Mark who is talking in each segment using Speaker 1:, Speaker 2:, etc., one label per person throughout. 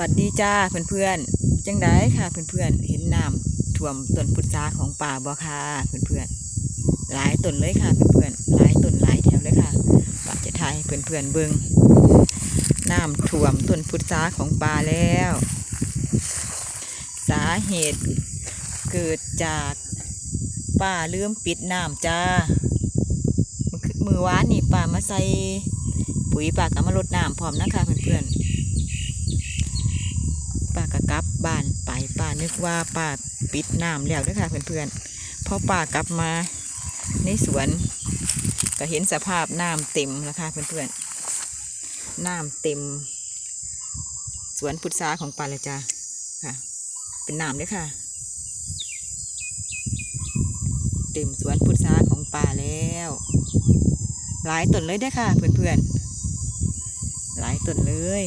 Speaker 1: วัสดีจ้าเพื่อนๆ จังไดค่ะเพื่อนๆ เห็นน้ำท่วมต้นพุทราของป่าบ่ค่ะเพื่อนๆ หลายต้นเลยค่ะเพื่อนๆ หลายต้นหลายแถวเลยค่ะป่าจะถ่ายให้เพื่อนๆเบิ่งน้ำท่วมต้นพุทราของป่าแล้ว สาเหตุเกิดจากป้าลืมปิดน้ำจ้า มือวานนี่ป้ามาใส่ปุ๋ยป้าก็มาลดน้ำพร้อมนะคะเพื่อนๆป้าก็ก ลับบ้านไปป้านึกว่าป้าปิดน้ำแล้วเด้วยค่ะเพื่อนๆพอป้ากลับมาในสวนก็เห็นสภาพน้ำเต็มแล้วค่ะเพื่อนๆน้ำเต็ม สวนพุทราของป้าเลยจ้าค่ะ เป็นน้ำเลยค่ะเต็มสวนพุทราของป้าแล้ว หลายต้นเลยด้อค่ะเพื่อนๆหลายต้นเลย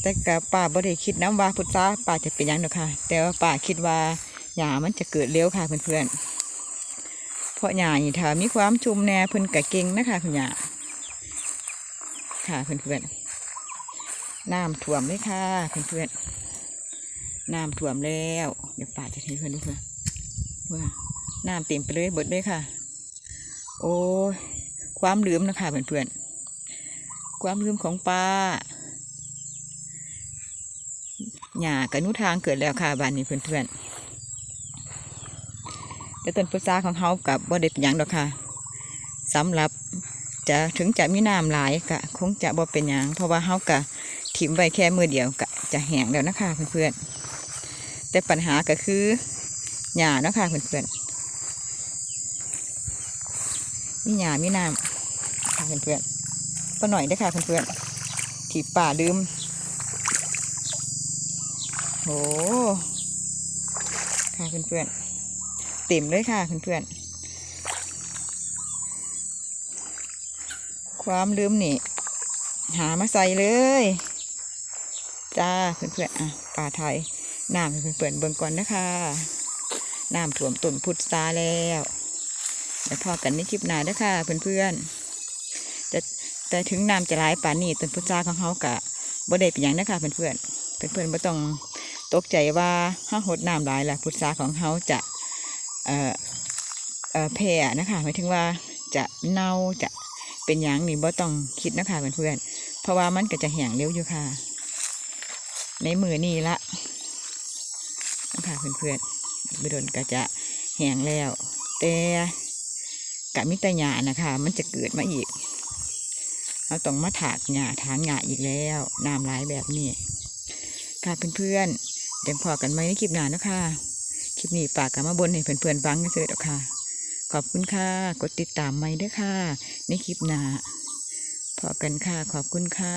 Speaker 1: แต่กับป้าบ่ได้คิดน้ำว่าพุทราป้าจะเป็นยังดอกค่ะ แต่ว่าป้าคิดว่าหญ้ามันจะเกิดเร็วค่ะเพื่อนๆ เพราะหญ้านี่ถ้ามีความชุ่มแน่เพิ่นก็เก่งนะคะคุณหญ้าค่ะเพื่อนๆ น้ำท่วมเลยค่ะเพื่อนๆ น้ำท่วมแล้ว เดี๋ยวป้าจะให้เพื่อนดูเพื่อนว่าน้ำเต็มไปเลยเบิดเลยค่ะ โอ้ความลืมนะคะเพื่อนๆ ความลืมของป้า หญ้ากับนุทางเกิดแล้วค่ะบ้านนี้เพื่อนๆแต่ต้นพุทราของเฮากับบ่ได้เป็นหยังดอกค่ะสำหรับจะถึงจะมีน้ำหลายก็คงจะบ่เป็นหยังเพราะว่าเฮากะถิ่มไว้แค่มือเดียวก็จะแห้งแล้วนะคะเพื่อนๆแต่ปัญหาก็คือหญ้านะคะเพื่อนๆมีหญ้ามีน้ำค่ะเพื่อนๆก็หน่อยได้ค่ะเพื่อนๆที่ป่าลืม โห ค่ะเพื่อนๆ เต็มเลยค่ะเพื่อนๆ ความลืมนี่ หามาใส่เลย จ้าเพื่อนๆ อะป่าไทยน้ำเพื่อนๆเบิ่งก่อนนะคะ น้ำท่วมต้นพุทราแล้วเดี๋ยวพอกันในคลิปหน้าเด้อค่ะเพื่อนๆ แต่แต่ถึงน้ำจะไหลป่านนี้ต้นพุทราของเขากะบ่ได้เป็นหยังนะคะเพื่อนๆ เพื่อนๆไม่ต้อง ตกใจว่าห้าหดน้ำหลายแหละพุทราของเขาจะเอ่อเอ่อแผ่นะคะหมายถึงว่าจะเน่าจะเป็นหยังนี่บ่ต้องคิดนะคะเพื่อนๆเพราะว่ามันก็จะแห้งเร็วอยู่ค่ะ ในมือนี่ละนะคะเพื่อนๆบดนก็จะแห้งแล้ว แต่กะมิตรหยานะคะ มันจะเกิดมาอีกเราต้องมาถากหญ้าถางหญ้าอีกแล้วน้ำหลายแบบนี้ค่ะเพื่อนๆ ยวพอกันไหมในคลิปหน้าเนาะคะ คลิปนี้ปากกันมาบนให้เพื่อนๆฟังกันเสร็จแล้วค่ะ ขอบคุณค่ะ กดติดตามไหมด้วยค่ะ ในคลิปหน้าพอกันค่ะ ขอบคุณค่ะ